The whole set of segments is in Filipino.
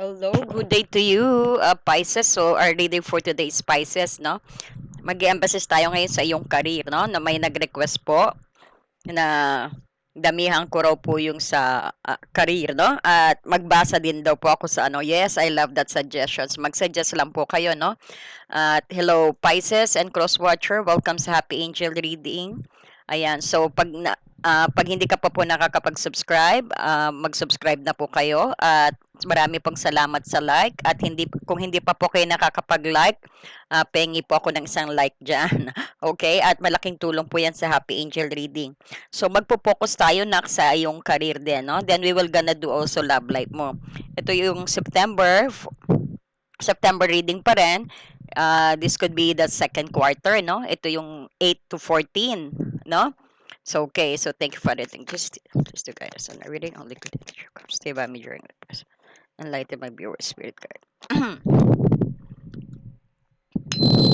Hello, good day to you, uh, Pisces. So, our reading for today's Pisces, no? Mag-emphasis tayo ngayon sa iyong career, no? Na may nag-request po na damihan ko raw po yung sa uh, career, no? At magbasa din daw po ako sa ano. Yes, I love that suggestions. Mag-suggest lang po kayo, no? At hello, Pisces and Crosswatcher. Welcome sa Happy Angel Reading. Ayan, so pag na, uh, pag hindi ka pa po nakakapag-subscribe, uh, mag-subscribe na po kayo at marami pong salamat sa like at hindi kung hindi pa po kayo nakakapag-like, uh, pengi po ako ng isang like diyan. Okay? At malaking tulong po 'yan sa Happy Angel reading. So magpo-focus tayo na sa iyong career din, no? Then we will gonna do also love life mo. Ito yung September September reading pa rin. Uh, this could be the second quarter, no? Ito yung 8 to 14, no? So, okay. So, thank you for editing. Just, just to guide us on the reading. Only good. Stay by me during the class. Enlighten my viewer spirit guide.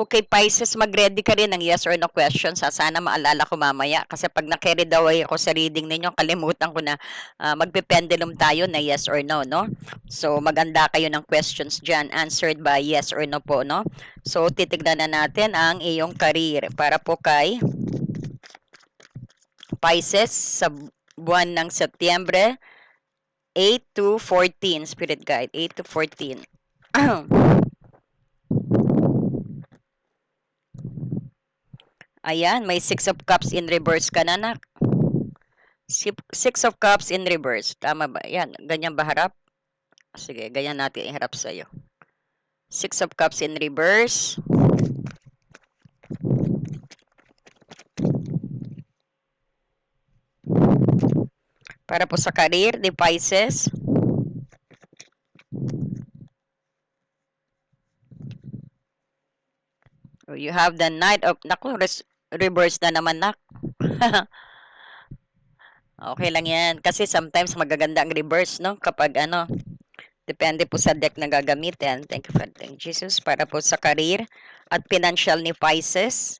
Okay, Pisces, mag-ready ka rin ng yes or no questions. Ha? Sana maalala ko mamaya. Kasi pag na-carried away ako sa reading ninyo, kalimutan ko na uh, magpe-pendulum tayo na yes or no, no? So, maganda kayo ng questions dyan. Answered by yes or no po, no? So, titignan na natin ang iyong career. Para po kay Pisces sa buwan ng Setyembre 8 to 14, Spirit Guide, 8 to 14. Ayan, may Six of Cups in reverse ka na, nak. Six of Cups in reverse. Tama ba? Yan, ganyan ba harap? Sige, ganyan natin iharap sa'yo. Six of Cups in reverse. Para po sa career, the Pisces. You have the Knight of... Naku, reverse na naman, nak. okay lang yan. Kasi sometimes magaganda ang reverse, no? Kapag ano, depende po sa deck na gagamitin. Thank you for thank Jesus. Para po sa career at financial ni Pisces.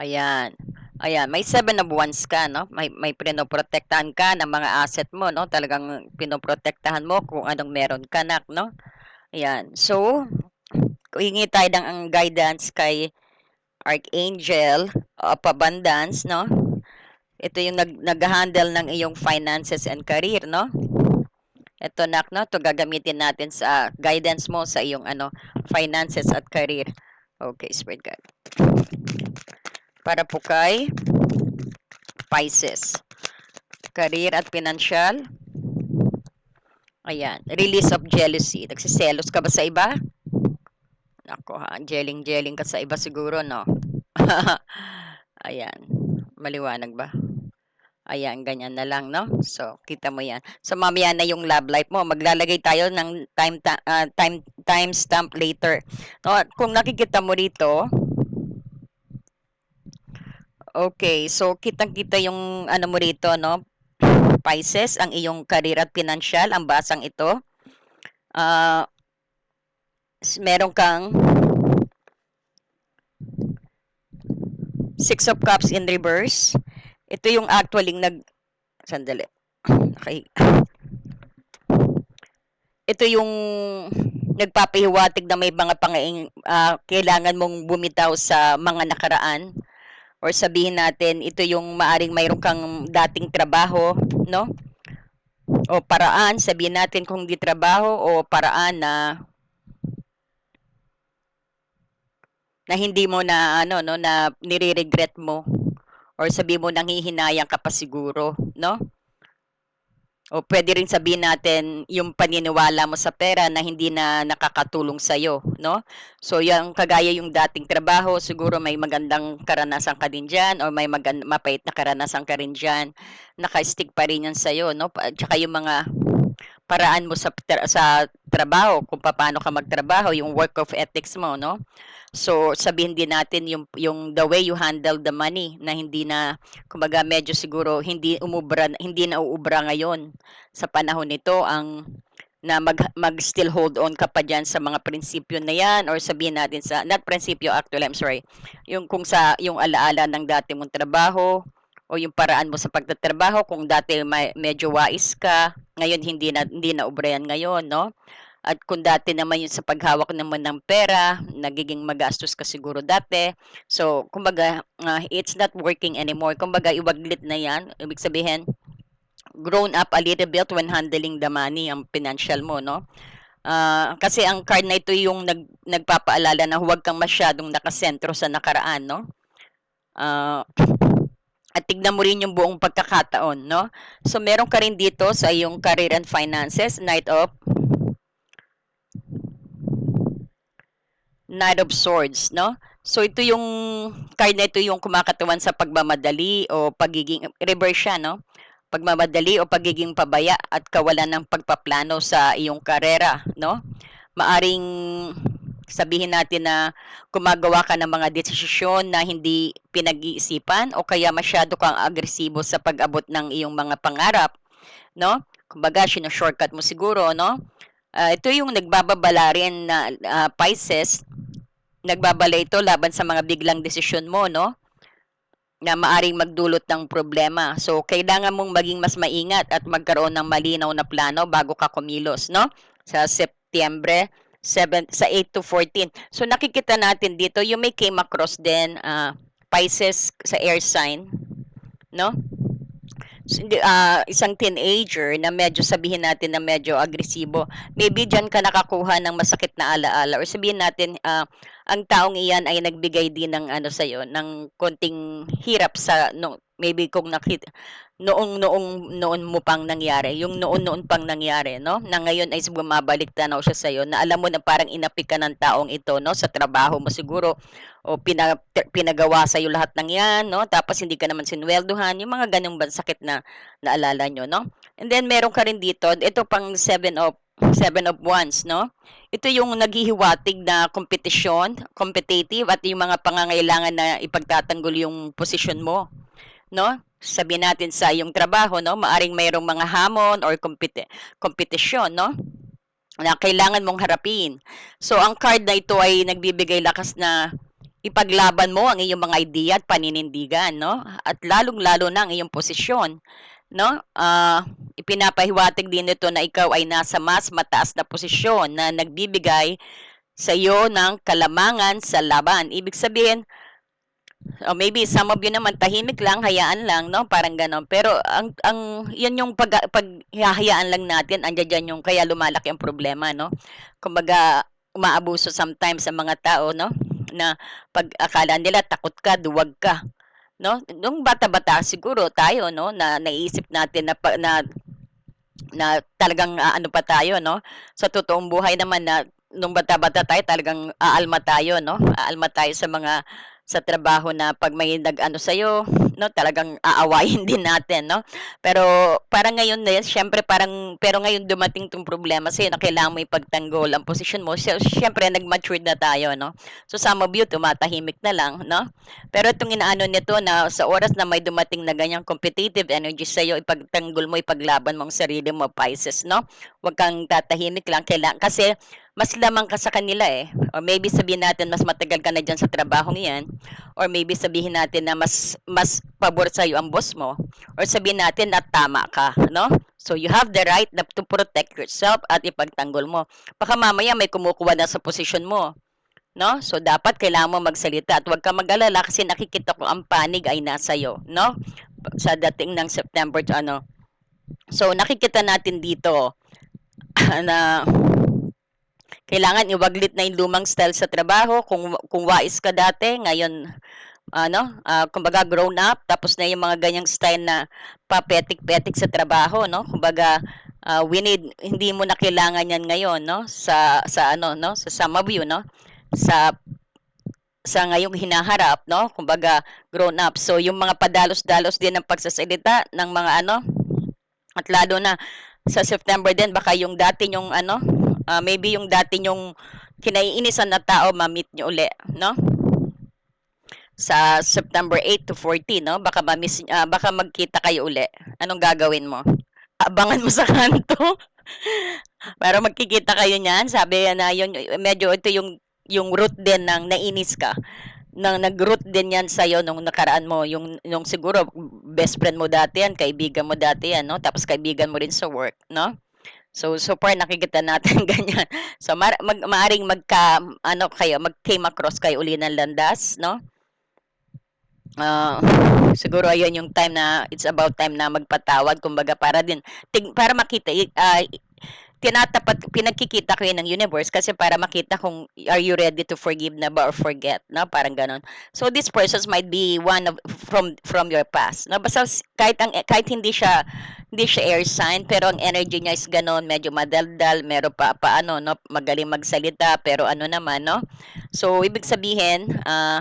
Ayan. Ayan, may seven of wands ka, no? May, may pinoprotektahan ka ng mga asset mo, no? Talagang pinoprotektahan mo kung anong meron ka, nak, no? Ayan. So, hingi tayo ng ang guidance kay Archangel of Abundance, no? Ito yung nag, nag-handle ng iyong finances and career, no? Ito, nak, no? Ito gagamitin natin sa guidance mo sa iyong ano, finances at career. Okay, Spirit God para po kay Pisces. Career at financial. Ayan. Release of jealousy. Nagsiselos ka ba sa iba? Nako ha. Jeling-jeling ka sa iba siguro, no? Ayan. Maliwanag ba? Ayan, ganyan na lang, no? So, kita mo yan. So, mamaya na yung love life mo. Maglalagay tayo ng time, uh, time, time stamp later. No? Kung nakikita mo rito, Okay, so kitang-kita yung ano mo rito, no? Pisces, ang iyong career at financial, ang basang ito. Uh, meron kang Six of Cups in reverse. Ito yung actually nag... Sandali. Okay. Ito yung nagpapahiwatig na may mga pangaing uh, kailangan mong bumitaw sa mga nakaraan or sabihin natin ito yung maaring mayroon kang dating trabaho, no? O paraan, sabihin natin kung di trabaho o paraan na na hindi mo na ano no na nire-regret mo or sabi mo nang hihinayang ka pa siguro, no? O pwede rin sabihin natin yung paniniwala mo sa pera na hindi na nakakatulong sa iyo, no? So yung kagaya yung dating trabaho, siguro may magandang karanasan ka din diyan o may magand- mapait na karanasan ka rin diyan. Naka-stick pa rin yan sa iyo, no? At saka yung mga paraan mo sa tra- sa trabaho, kung paano ka magtrabaho, yung work of ethics mo, no? So, sabihin din natin yung, yung the way you handle the money na hindi na, kumbaga medyo siguro hindi umubra, hindi na uubra ngayon sa panahon nito ang na mag, mag still hold on ka pa dyan sa mga prinsipyo na yan or sabihin natin sa, not prinsipyo actually, I'm sorry, yung kung sa, yung alaala ng dati mong trabaho o yung paraan mo sa pagtatrabaho kung dati may, medyo wais ka, ngayon hindi na, hindi na yan ngayon, no? At kung dati naman yun sa paghawak naman ng pera, nagiging magastos ka siguro dati. So, kumbaga, uh, it's not working anymore. Kumbaga, iwaglit na yan. Ibig sabihin, grown up a little bit when handling the money, ang financial mo, no? Uh, kasi ang card na ito yung nag, nagpapaalala na huwag kang masyadong nakasentro sa nakaraan, no? Uh, at tignan mo rin yung buong pagkakataon, no? So, meron ka rin dito sa iyong career and finances, Knight of Knight of Swords, no? So ito yung card na ito yung kumakatawan sa pagmamadali o pagiging reverse siya, no? Pagmamadali o pagiging pabaya at kawalan ng pagpaplano sa iyong karera, no? Maaring sabihin natin na gumagawa ka ng mga desisyon na hindi pinag-iisipan o kaya masyado kang agresibo sa pag-abot ng iyong mga pangarap, no? Kumbaga, sino-shortcut mo siguro, no? Uh, ito yung nagbababala rin na uh, Pisces nagbabala ito laban sa mga biglang desisyon mo, no? Na maaring magdulot ng problema. So, kailangan mong maging mas maingat at magkaroon ng malinaw na plano bago ka kumilos, no? Sa Setyembre 7, sa 8 to 14. So, nakikita natin dito, you may came across din uh, Pisces sa air sign, no? Uh, isang teenager na medyo sabihin natin na medyo agresibo, maybe diyan ka nakakuha ng masakit na alaala or sabihin natin uh, ang taong iyan ay nagbigay din ng ano sa iyo ng konting hirap sa no, maybe kung nakita noong noong noon mo pang nangyari, yung noon noon pang nangyari, no? Na ngayon ay bumabalik tanaw siya sa iyo, na alam mo na parang inapik ka ng taong ito, no? Sa trabaho mo siguro o pinag, pinagawa sa iyo lahat ng 'yan, no? Tapos hindi ka naman sinweldohan, yung mga ganung sakit na naalala nyo, no? And then meron ka rin dito, ito pang seven of seven of wands, no? Ito yung naghihiwatig na kompetisyon, competitive at yung mga pangangailangan na ipagtatanggol yung posisyon mo, no? sabi natin sa yung trabaho, no, maaring mayroong mga hamon or competi- competition, no, na kailangan mong harapin. So, ang card na ito ay nagbibigay lakas na ipaglaban mo ang iyong mga idea at paninindigan, no? At lalong-lalo na ang iyong posisyon, no? Uh, ipinapahiwatig din ito na ikaw ay nasa mas mataas na posisyon na nagbibigay sa iyo ng kalamangan sa laban. Ibig sabihin, Oh, maybe some of you naman tahimik lang, hayaan lang, no? Parang gano'n. Pero ang ang 'yan yung pag paghahayaan lang natin, andiyan diyan yung kaya lumalaki ang problema, no? Kumbaga umaabuso sometimes sa mga tao, no? Na pag akala nila takot ka, duwag ka, no? Nung bata-bata siguro tayo, no, na naisip natin na na na talagang uh, ano pa tayo, no? Sa totoong buhay naman na nung bata-bata tayo talagang aalma tayo, no? Aalma tayo sa mga sa trabaho na pag may nag-ano sa'yo, no, talagang aawayin din natin, no? Pero parang ngayon din, syempre parang, pero ngayon dumating tong problema sa'yo na kailangan mo ipagtanggol ang posisyon mo. So, syempre, nag-matured na tayo, no? So, some of you, tumatahimik na lang, no? Pero itong inaano nito na sa oras na may dumating na ganyang competitive energy sa'yo, ipagtanggol mo, ipaglaban mo ang sarili mo, Pisces, no? Huwag kang tatahimik lang. Kailangan, kasi mas lamang ka sa kanila eh. Or maybe sabihin natin mas matagal ka na dyan sa trabaho niyan. Or maybe sabihin natin na mas mas pabor sa iyo ang boss mo. Or sabihin natin na tama ka, no? So you have the right to protect yourself at ipagtanggol mo. Baka mamaya may kumukuha na sa posisyon mo. No? So dapat kailangan mo magsalita at huwag ka mag-alala kasi nakikita ko ang panig ay nasa iyo, no? Sa dating ng September to ano. So nakikita natin dito na kailangan iwaglit na yung lumang style sa trabaho. Kung, kung wais ka dati, ngayon, ano, uh, kumbaga grown up, tapos na yung mga ganyang style na papetik-petik sa trabaho, no? Kumbaga, uh, we need, hindi mo na kailangan yan ngayon, no? Sa, sa ano, no? Sa some of no? Sa sa ngayong hinaharap, no? Kumbaga, grown up. So, yung mga padalos-dalos din ng pagsasalita ng mga ano, at lalo na sa September din, baka yung dati yung ano, uh, maybe yung dati yung kinaiinisan na tao ma-meet nyo uli, no? Sa September 8 to 14, no? Baka ma-miss, uh, baka magkita kayo uli. Anong gagawin mo? Abangan mo sa kanto? Para magkikita kayo niyan, sabi na yun, medyo ito yung yung root din ng nainis ka nang nag-root din yan sa'yo nung nakaraan mo, yung, yung siguro best friend mo dati yan, kaibigan mo dati yan, no? Tapos kaibigan mo rin sa work, no? So, so far nakikita natin ganyan. So, mar- mag, maaring magka, ano kayo, mag-came across kayo uli ng landas, no? Ah, siguro ayun yung time na it's about time na magpatawad kumbaga para din tig, para makita uh, tinatapat pinagkikita ko yun ng universe kasi para makita kung are you ready to forgive na ba or forget no parang ganon so these persons might be one of from from your past no basta kahit ang kahit hindi siya hindi siya air sign pero ang energy niya is ganon medyo madaldal meron pa paano no magaling magsalita pero ano naman no so ibig sabihin uh,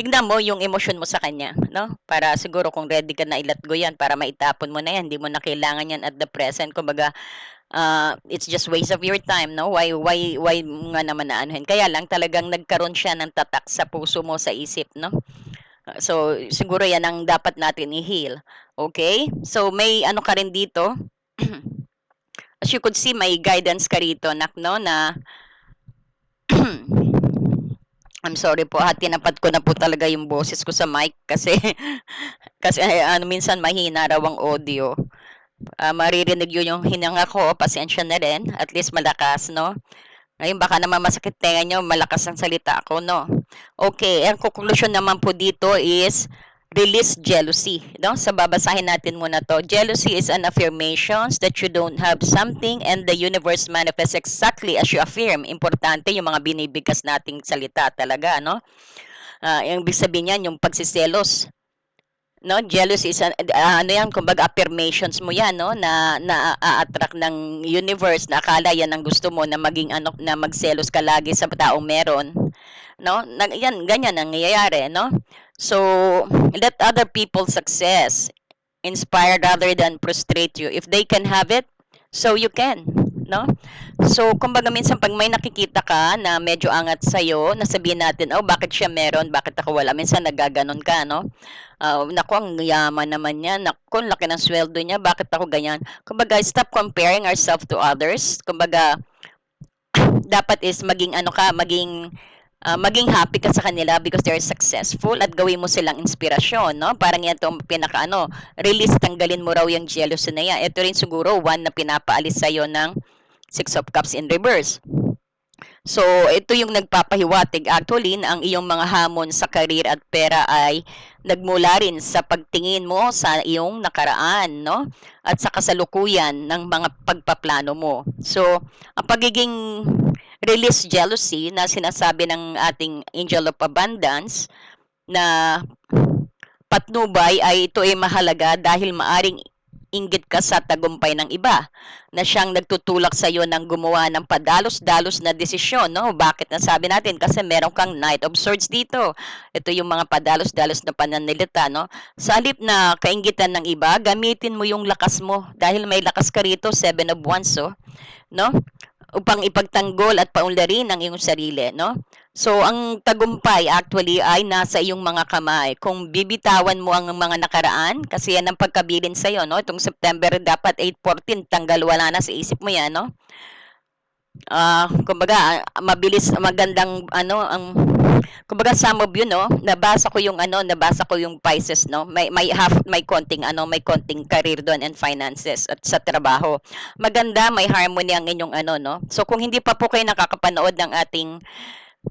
tignan mo yung emosyon mo sa kanya, no? Para siguro kung ready ka na i-let go yan, para maitapon mo na yan, hindi mo na kailangan yan at the present. Kumbaga, uh, it's just waste of your time, no? Why, why, why nga naman na anuhin? Kaya lang talagang nagkaroon siya ng tatak sa puso mo, sa isip, no? So, siguro yan ang dapat natin i-heal. Okay? So, may ano ka rin dito. As you could see, may guidance ka rito, nak, no? Na I'm sorry po, ha, tinapat ko na po talaga yung boses ko sa mic kasi kasi ano minsan mahina raw ang audio. Uh, maririnig yun yung hinanga ko, pasensya na rin, at least malakas, no? Ngayon baka naman masakit tenga nyo, malakas ang salita ako, no? Okay, ang conclusion naman po dito is release jealousy. No? Sa babasahin natin muna to. Jealousy is an affirmation that you don't have something and the universe manifests exactly as you affirm. Importante yung mga binibigkas nating salita talaga. No? Uh, yung ibig sabihin yan, yung pagsiselos. No, jealousy is an, uh, ano yan, kumbaga affirmations mo yan, no, na na attract ng universe na akala yan ang gusto mo na maging ano na magselos ka lagi sa taong meron. No? Na, yan ganyan ang nangyayari, no? So, let other people's success inspire rather than frustrate you. If they can have it, so you can. No? So, kumbaga minsan pag may nakikita ka na medyo angat sa'yo, nasabihin natin, oh, bakit siya meron, bakit ako wala? Minsan nagaganon ka, no? Uh, naku, ang yaman naman niya. Naku, laki ng sweldo niya, bakit ako ganyan? Kumbaga, stop comparing ourselves to others. Kumbaga, dapat is maging ano ka, maging uh, maging happy ka sa kanila because they're successful at gawin mo silang inspirasyon, no? Parang yan itong pinaka ano, release, tanggalin mo raw yung jealousy na yan. Ito rin siguro one na pinapaalis sa'yo ng Six of Cups in reverse. So, ito yung nagpapahiwatig actually na ang iyong mga hamon sa career at pera ay nagmula rin sa pagtingin mo sa iyong nakaraan, no? At sa kasalukuyan ng mga pagpaplano mo. So, ang pagiging release jealousy na sinasabi ng ating angel of abundance na patnubay ay ito ay mahalaga dahil maaring inggit ka sa tagumpay ng iba na siyang nagtutulak sa iyo ng gumawa ng padalos-dalos na desisyon. No? Bakit nasabi natin? Kasi meron kang Knight of Swords dito. Ito yung mga padalos-dalos na pananalita. No? Sa halip na kaingitan ng iba, gamitin mo yung lakas mo. Dahil may lakas ka rito, Seven of Wands. Oh. No? Upang ipagtanggol at paunlarin ang iyong sarili, no? So, ang tagumpay actually ay nasa iyong mga kamay. Kung bibitawan mo ang mga nakaraan, kasi yan ang pagkabilin sa iyo, no? Itong September dapat 8-14, tanggal wala na sa isip mo yan, no? Uh, kumbaga mabilis magandang ano ang kumbaga some of you no nabasa ko yung ano nabasa ko yung Pisces no. May may half may konting ano may konting career doon and finances at sa trabaho. Maganda may harmony ang inyong ano no. So kung hindi pa po kayo nakakapanood ng ating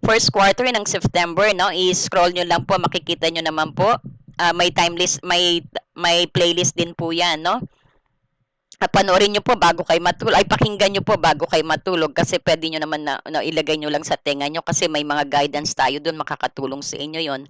first quarter ng September no i-scroll nyo lang po makikita nyo naman po. Uh, may time list may may playlist din po yan no panoorin nyo po bago kayo matulog, ay pakinggan nyo po bago kayo matulog kasi pwede nyo naman na, na ilagay nyo lang sa tenga nyo kasi may mga guidance tayo doon makakatulong sa inyo yon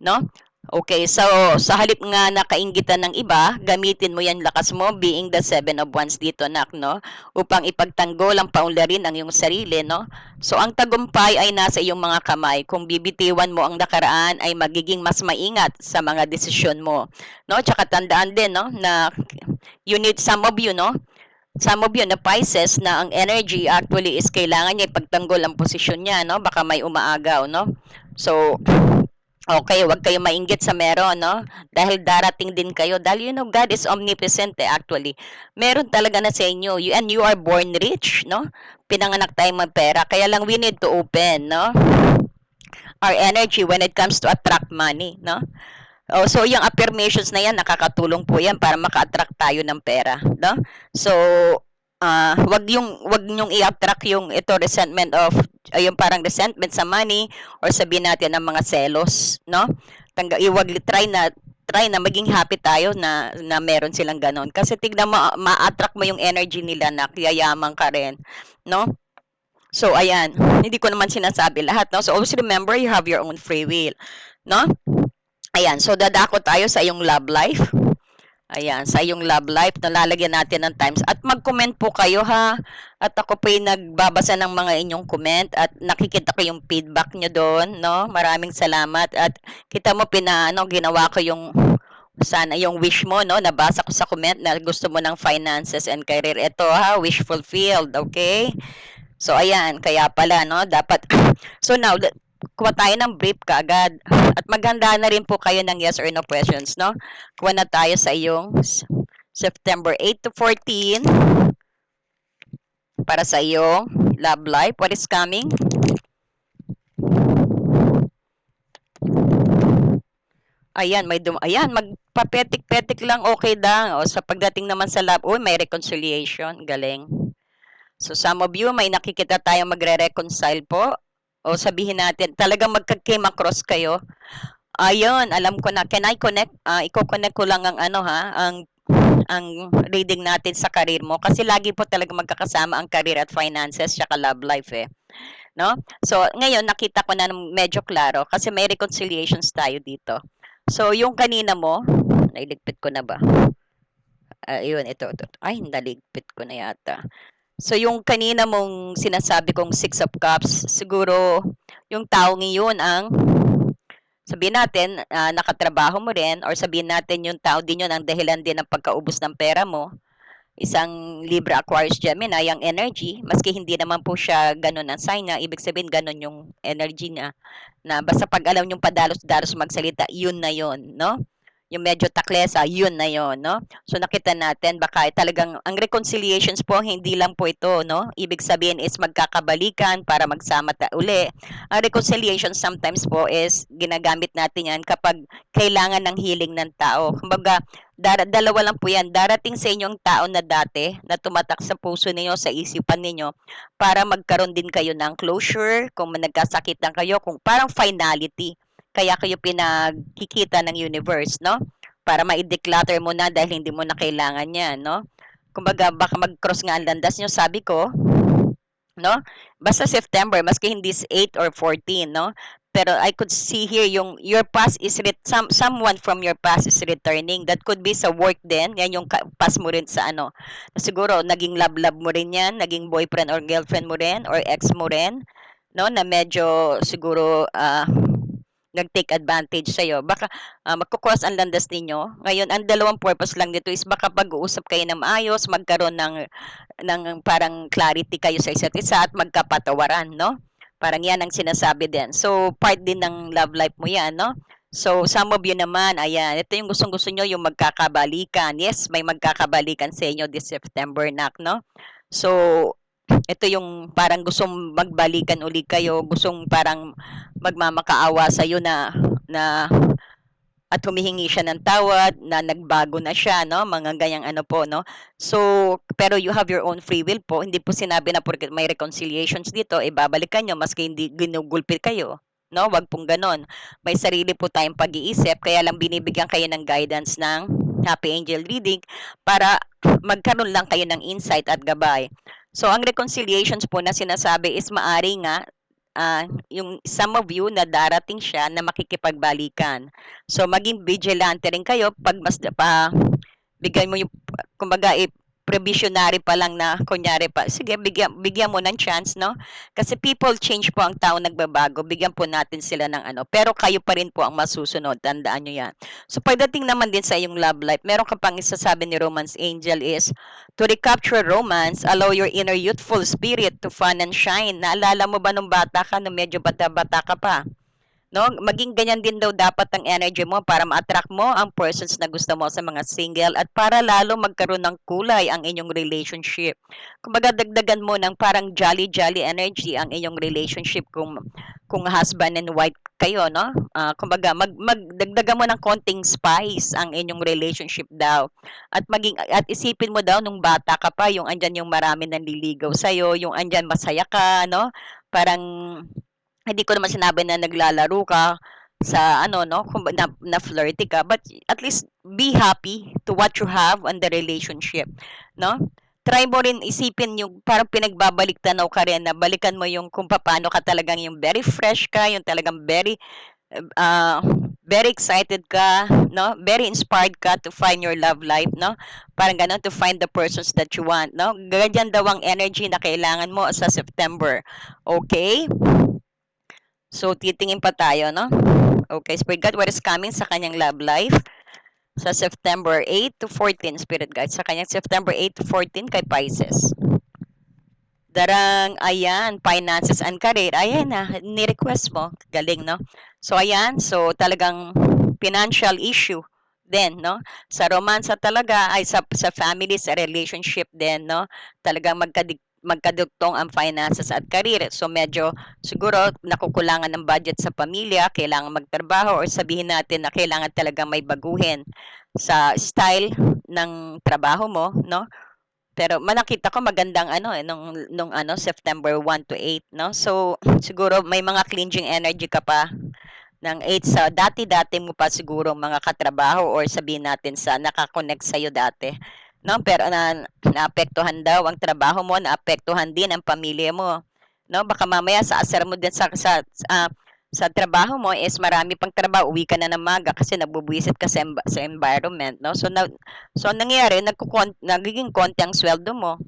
no? Okay, so sa halip nga na kaingitan ng iba, gamitin mo yan lakas mo being the seven of wands dito nak, no? Upang ipagtanggol ang paunlarin ang iyong sarili, no? So ang tagumpay ay nasa iyong mga kamay. Kung bibitiwan mo ang nakaraan ay magiging mas maingat sa mga desisyon mo, no? Tsaka tandaan din, no, na you need some of you, no? Some of you na Pisces na ang energy actually is kailangan niya ipagtanggol ang posisyon niya, no? Baka may umaagaw, no? So, Okay, wag kayong mainggit sa meron, no? Dahil darating din kayo. Dahil you know, God is omnipresent eh, actually. Meron talaga na sa inyo. You, and you are born rich, no? Pinanganak tayong magpera. Kaya lang we need to open, no? Our energy when it comes to attract money, no? Oh, so yung affirmations na yan, nakakatulong po yan para maka-attract tayo ng pera, no? So, ah wag yung wag nyong i-attract yung ito resentment of ay, yung parang resentment sa money or sabihin natin ng mga selos, no? Tangga iwag try na try na maging happy tayo na na meron silang ganon. Kasi tignan mo ma-attract mo yung energy nila na yayaman ka rin, no? So ayan, hindi ko naman sinasabi lahat, no? So always remember you have your own free will, no? Ayan, so dadako tayo sa iyong love life. Ayan, sa iyong love life, nalalagyan natin ng times. At mag-comment po kayo ha. At ako po yung nagbabasa ng mga inyong comment at nakikita ko yung feedback nyo doon, no? Maraming salamat. At kita mo, pina, ano, ginawa ko yung sana yung wish mo, no? Nabasa ko sa comment na gusto mo ng finances and career. Ito ha, wish fulfilled, okay? So, ayan, kaya pala, no? Dapat, so now, kuha tayo ng brief kaagad. At maghanda na rin po kayo ng yes or no questions, no? Kuha na tayo sa iyong September 8 to 14 para sa iyong love life. What is coming? Ayan, may dum ayan, magpapetik-petik lang okay daw. O, sa pagdating naman sa love, uy, may reconciliation. Galing. So, some of you, may nakikita tayo magre-reconcile po. O sabihin natin, talagang magka-came across kayo. Ayun, alam ko na. Can I connect? Uh, i-connect ko lang ang ano ha, ang ang reading natin sa career mo kasi lagi po talaga magkakasama ang career at finances at love life eh. No? So, ngayon nakita ko na medyo klaro kasi may reconciliations tayo dito. So, yung kanina mo, nailigpit ko na ba? Uh, ito, ito. Ay, naligpit ko na yata. So, yung kanina mong sinasabi kong Six of Cups, siguro yung taong iyon ang sabihin natin, uh, nakatrabaho mo rin or sabihin natin yung tao din yun ang dahilan din ng pagkaubos ng pera mo. Isang Libra Aquarius Gemini, yung energy, maski hindi naman po siya ganun ang sign na, ibig sabihin ganun yung energy niya. Na basta pag alam yung padalos-dalos magsalita, yun na yun, no? Yung medyo taklesa, yun na yun, no? So nakita natin baka talagang ang reconciliations po hindi lang po ito, no? Ibig sabihin is magkakabalikan para magsama ta uli. Ang reconciliation sometimes po is ginagamit natin yan kapag kailangan ng healing ng tao. Kumbaga, dar- dalawa lang po yan. Darating sa inyong tao na dati na tumatak sa puso ninyo, sa isipan ninyo para magkaroon din kayo ng closure, kung nagkasakitan kayo, kung parang finality kaya kayo pinagkikita ng universe, no? Para ma-declutter mo na dahil hindi mo na kailangan yan, no? Kumbaga, baka mag-cross nga ang landas nyo, sabi ko, no? Basta September, maski hindi 8 or 14, no? Pero I could see here yung your past is ret some, someone from your past is returning. That could be sa work din. Yan yung past mo rin sa ano. Siguro naging love-love mo rin yan, naging boyfriend or girlfriend mo rin or ex mo rin, no? Na medyo siguro uh, nag-take advantage sa'yo. Baka uh, magkukross ang landas ninyo. Ngayon, ang dalawang purpose lang dito is baka pag-uusap kayo ng maayos, magkaroon ng, ng parang clarity kayo sa isa't isa at magkapatawaran, no? Parang yan ang sinasabi din. So, part din ng love life mo yan, no? So, some of you naman, ayan, ito yung gustong-gusto nyo, yung magkakabalikan. Yes, may magkakabalikan sa inyo this September, nak, no? So, ito yung parang gustong magbalikan uli kayo, gustong parang magmamakaawa sa iyo na na at humihingi siya ng tawad na nagbago na siya no? Mga ganyang ano po no? So pero you have your own free will po. Hindi po sinabi na porque may reconciliations dito eh babalikan niyo maski hindi ginugulpi kayo no? Wag pong ganon. May sarili po tayong pag-iisip kaya lang binibigyan kayo ng guidance ng happy angel reading para magkaroon lang kayo ng insight at gabay So, ang reconciliations po na sinasabi is maari nga uh, yung some of you na darating siya na makikipagbalikan. So, maging vigilante rin kayo pag mas pa bigay mo yung kumbaga provisionary pa lang na kunyari pa, sige, bigyan, bigyan mo ng chance, no? Kasi people change po ang tao nagbabago. Bigyan po natin sila ng ano. Pero kayo pa rin po ang masusunod. Tandaan nyo yan. So, pagdating naman din sa iyong love life, meron ka pang isasabi ni Romance Angel is, to recapture romance, allow your inner youthful spirit to fun and shine. Naalala mo ba nung bata ka, nung medyo bata-bata ka pa? No? Maging ganyan din daw dapat ang energy mo para ma-attract mo ang persons na gusto mo sa mga single at para lalo magkaroon ng kulay ang inyong relationship. Kumbaga dagdagan mo ng parang jolly-jolly energy ang inyong relationship kung kung husband and wife kayo, no? Ah, kumbaga mag magdagdagan mo ng konting spice ang inyong relationship daw. At maging at isipin mo daw nung bata ka pa, yung andyan yung marami nanliligaw sa yung andyan masaya ka, no? Parang hindi ko naman sinabi na naglalaro ka sa ano no? Kung na, na flirty ka. But at least be happy to what you have on the relationship no? Try mo rin isipin yung parang pinagbabalik tanaw ka rin na balikan mo yung kung paano ka talagang yung very fresh ka yung talagang very uh, very excited ka no? Very inspired ka to find your love life no? Parang ganun to find the persons that you want no? Ganyan daw ang energy na kailangan mo sa September okay So, titingin pa tayo, no? Okay, Spirit God, what is coming sa kanyang love life? Sa September 8 to 14, Spirit God. Sa kanyang September 8 to 14 kay Pisces. Darang, ayan, finances and career. Ayan na, ni-request mo. Galing, no? So, ayan. So, talagang financial issue din, no? Sa romansa talaga, ay sa, sa family, sa relationship din, no? Talagang magkadig magkadugtong ang finances at career. So medyo siguro nakukulangan ng budget sa pamilya, kailangan magtrabaho or sabihin natin na kailangan talaga may baguhin sa style ng trabaho mo, no? Pero manakita ko magandang ano eh nung nung ano September 1 to 8, no? So siguro may mga cleansing energy ka pa ng 8 sa dati-dati mo pa siguro mga katrabaho or sabihin natin sa nakakonect sa iyo dati no? Pero na naapektuhan daw ang trabaho mo, naapektuhan din ang pamilya mo. No? Baka mamaya sa asar mo din sa sa uh, sa trabaho mo is marami pang trabaho, uwi ka na ng maga kasi nagbubuwisit ka sa, sa environment, no? So na, so nangyayari nagkukon nagiging konti ang sweldo mo.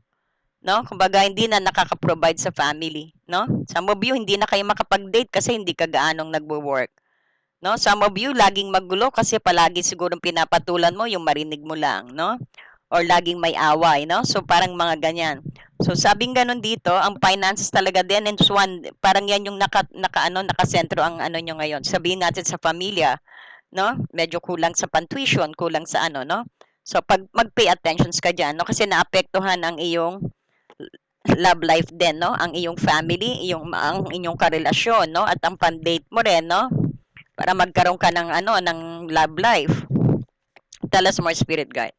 No? Kumbaga hindi na nakaka-provide sa family, no? Some of you hindi na kayo makapag-date kasi hindi ka gaanong nagwo-work. No? Some of you laging magulo kasi palagi siguro pinapatulan mo yung marinig mo lang, no? Or laging may away, no? So parang mga ganyan. So sabing ganun dito, ang finances talaga din and one, parang yan yung naka, naka ano, nakasentro ang ano nyo ngayon. Sabihin natin sa pamilya, no? Medyo kulang sa pantuition, kulang sa ano, no? So pag mag-pay attentions ka diyan, no? Kasi naapektuhan ang iyong love life din, no? Ang iyong family, iyong ang inyong karelasyon, no? At ang pan-date mo rin, no? Para magkaroon ka ng ano, ng love life. Tell us more spirit guide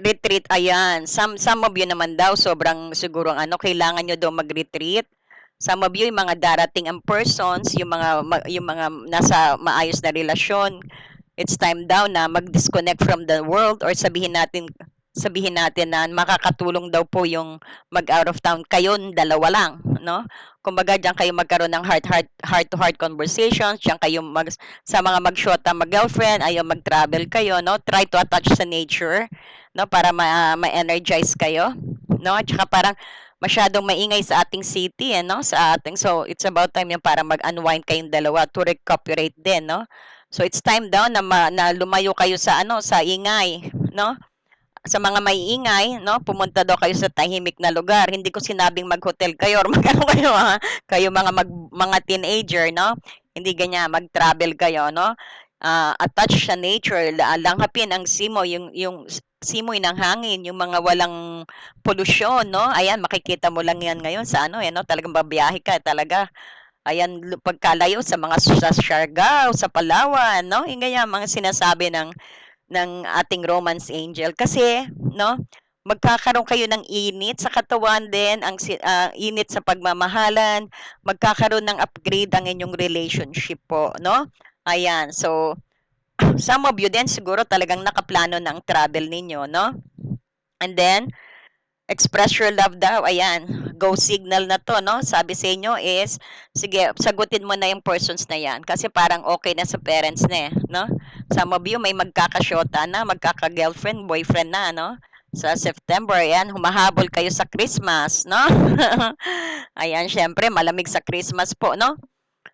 retreat, ayan. Some, some of you naman daw, sobrang siguro ano, kailangan nyo daw mag-retreat. Some of you, yung mga darating ang persons, yung mga, yung mga nasa maayos na relasyon, it's time daw na mag-disconnect from the world or sabihin natin sabihin natin na makakatulong daw po yung mag out of town kayo dalawa lang no? Kumbaga diyan kayo magkaroon ng heart heart heart to heart conversations diyan kayo mag sa mga magshota mag girlfriend ayo mag-travel kayo no? Try to attach sa nature no para ma- ma-energize kayo no at saka parang masyadong maingay sa ating city eh, no sa ating so it's about time yan para mag-unwind kayong dalawa to recuperate din no so it's time daw na, ma, na lumayo kayo sa ano sa ingay no sa mga may ingay, no, pumunta daw kayo sa tahimik na lugar. Hindi ko sinabing mag-hotel kayo or magano kayo ha? kayo mga mag, mga teenager, no? Hindi ganyan mag-travel kayo, no? Uh, attach sa nature, langhapin ang simo, yung yung simoy ng hangin, yung mga walang polusyon, no? Ayan, makikita mo lang yan ngayon sa ano, eh, no? Talagang babiyahe ka talaga. Ayan, pagkalayo sa mga sa Siargao, sa Palawan, no? Yung ganyan, mga sinasabi ng ng ating romance angel kasi no magkakaroon kayo ng init sa katawan din ang uh, init sa pagmamahalan magkakaroon ng upgrade ang inyong relationship po no ayan so some of you din siguro talagang nakaplano ng travel ninyo no and then express your love daw ayan go signal na to, no? Sabi sa inyo is, sige, sagutin mo na yung persons na yan. Kasi parang okay na sa parents na eh, no? Some of you may magkakasyota na, magkaka-girlfriend, boyfriend na, no? Sa September, yan, humahabol kayo sa Christmas, no? Ayan, syempre, malamig sa Christmas po, no?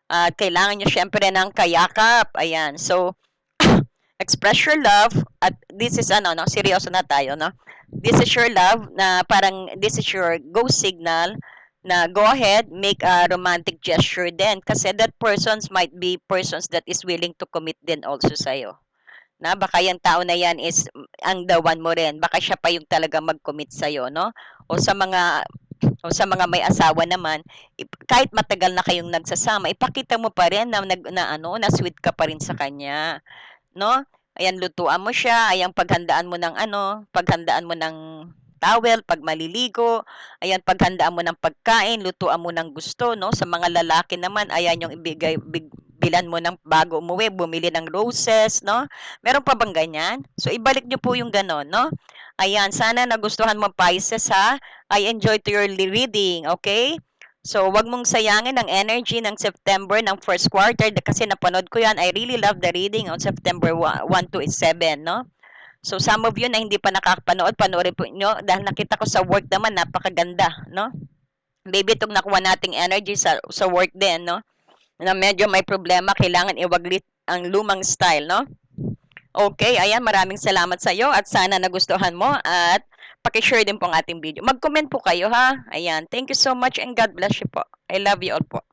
At kailangan nyo syempre ng kayakap. Ayan, so, express your love at this is ano no seryoso na tayo no this is your love na parang this is your go signal na go ahead, make a romantic gesture din. Kasi that persons might be persons that is willing to commit din also sa'yo. Na baka yung tao na yan is ang one mo rin. Baka siya pa yung talaga mag-commit sa'yo, no? O sa mga o sa mga may asawa naman, kahit matagal na kayong nagsasama, ipakita mo pa rin na, nag, na ano, na sweet ka pa rin sa kanya. No? Ayan, lutuan mo siya, ayan, paghandaan mo ng ano, paghandaan mo ng towel pag maliligo, ayan, paghandaan mo ng pagkain, lutuan mo ng gusto, no? Sa mga lalaki naman, ayan yung ibigay, big, bilan mo ng bago umuwi, bumili ng roses, no? Meron pa bang ganyan? So, ibalik nyo po yung ganon, no? Ayan, sana nagustuhan mo Pisces ha. I enjoy to your reading, okay? So, wag mong sayangin ang energy ng September ng first quarter kasi napanood ko yan. I really love the reading on September 1, 1 to 7, no? So, some of you na hindi pa nakakapanood, panoorin po nyo. Dahil nakita ko sa work naman, napakaganda, no? Maybe itong nakuha nating energy sa, sa work din, no? Na medyo may problema, kailangan iwaglit ang lumang style, no? Okay, ayan, maraming salamat sa iyo at sana nagustuhan mo at paki-share din po ang ating video. Mag-comment po kayo ha. Ayan, thank you so much and God bless you po. I love you all po.